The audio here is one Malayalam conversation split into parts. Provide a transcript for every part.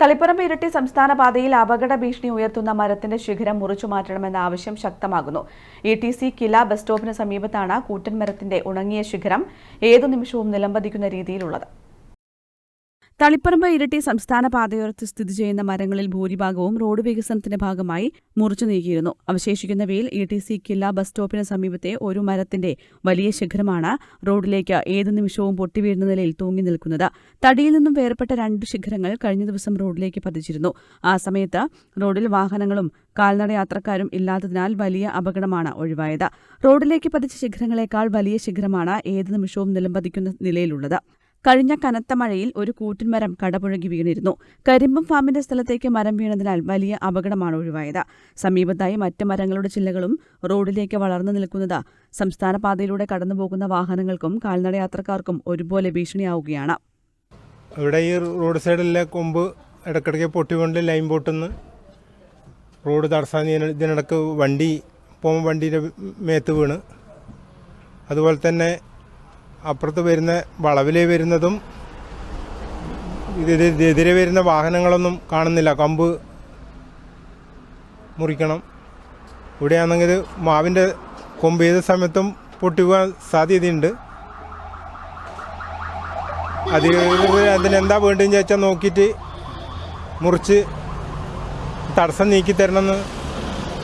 തളിപ്പറമ്പ് ഇരട്ടി സംസ്ഥാന പാതയിൽ അപകട ഭീഷണി ഉയർത്തുന്ന മരത്തിന്റെ ശിഖരം മുറിച്ചു മാറ്റണമെന്ന ആവശ്യം ശക്തമാകുന്നു. E T C Kila bus സ്റ്റോപ്പിന് സമീപത്താണ് കൂറ്റൻ മരത്തിന്റെ ഉണങ്ങിയ ശിഖരം. ഏതു നിമിഷവും നിലംപതിക്കുന്ന രീതിയിലുള്ളത്. തളിപ്പറമ്പ് ഇരട്ടി സംസ്ഥാന പാതയോരത്ത് സ്ഥിതി ചെയ്യുന്ന മരങ്ങളിൽ ഭൂരിഭാഗവും റോഡ് വികസനത്തിന്റെ ഭാഗമായി മുറിച്ചു നീക്കിയിരുന്നു. അവശേഷിക്കുന്നവയിൽ E T C Killa bus സ്റ്റോപ്പിന് സമീപത്തെ ഒരു മരത്തിന്റെ വലിയ ശിഖരമാണ് റോഡിലേക്ക് ഏതു നിമിഷവും പൊട്ടിവീഴുന്ന നിലയിൽ തൂങ്ങി നിൽക്കുന്നത്. തടിയിൽ നിന്നും വേർപെട്ട രണ്ട് ശിഖരങ്ങൾ കഴിഞ്ഞ ദിവസം റോഡിലേക്ക് പതിച്ചിരുന്നു. ആ സമയത്ത് റോഡിൽ വാഹനങ്ങളും കാൽനട യാത്രക്കാരും ഇല്ലാത്തതിനാൽ വലിയ അപകടമാണ് ഒഴിവായത്. റോഡിലേക്ക് പതിച്ച ശിഖരങ്ങളെക്കാൾ വലിയ ശിഖരമാണ് ഏതു നിമിഷവും നിലംപതിക്കുന്ന നിലയിലുള്ളത്. കഴിഞ്ഞ കനത്ത മഴയിൽ ഒരു കൂറ്റൻമരം കടപുഴകി വീണിരുന്നു. കരിമ്പം ഫാമിന്റെ സ്ഥലത്തേക്ക് മരം വീണതിനാൽ വലിയ അപകടമാണ് ഒഴിവായത്. സമീപത്തായി മറ്റ് മരങ്ങളുടെ ചില്ലകളും റോഡിലേക്ക് വളർന്നു നിൽക്കുന്നത് സംസ്ഥാന പാതയിലൂടെ കടന്നുപോകുന്ന വാഹനങ്ങൾക്കും കാൽനടയാത്രക്കാർക്കും ഒരുപോലെ ഭീഷണിയാവുകയാണ്. ഇവിടെ ഈ റോഡ് സൈഡിലെ കൊമ്പ് ഇടയ്ക്കിടയ്ക്ക് പൊട്ടിക്കൊണ്ട് ലൈൻ പൊട്ടുന്ന്. റോഡ് തടസ്സാൻ ഇതിനിടക്ക് വണ്ടി പോകുമ്പോൾ വണ്ടിയുടെ മേത്ത് വീണ്. അതുപോലെ തന്നെ അപ്പുറത്ത് വരുന്ന വളവിലേ വരുന്നതും ഇതിനെതിരെ വരുന്ന വാഹനങ്ങളൊന്നും കാണുന്നില്ല. കമ്പ് മുറിക്കണം. ഇവിടെയാണെങ്കിൽ മാവിന്റെ കൊമ്പ് ഏത് സമയത്തും പൊട്ടിപ്പോകാൻ സാധ്യതയുണ്ട്. അത് അതിനെന്താ വേണ്ടതെന്ന് ചോദിച്ചാൽ നോക്കിയിട്ട് മുറിച്ച് തടസ്സം നീക്കി തരണമെന്ന്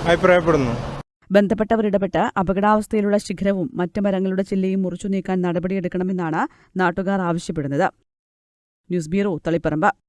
അഭിപ്രായപ്പെടുന്നു. ബന്ധപ്പെട്ടവർ ഇടപെട്ട് അപകടാവസ്ഥയിലുള്ള ശിഖരവും മറ്റ് മരങ്ങളുടെ ചില്ലയും മുറിച്ചു നീക്കാൻ നടപടിയെടുക്കണമെന്നാണ് നാട്ടുകാർ ആവശ്യപ്പെടുന്നത്. News bureau Taliparamba.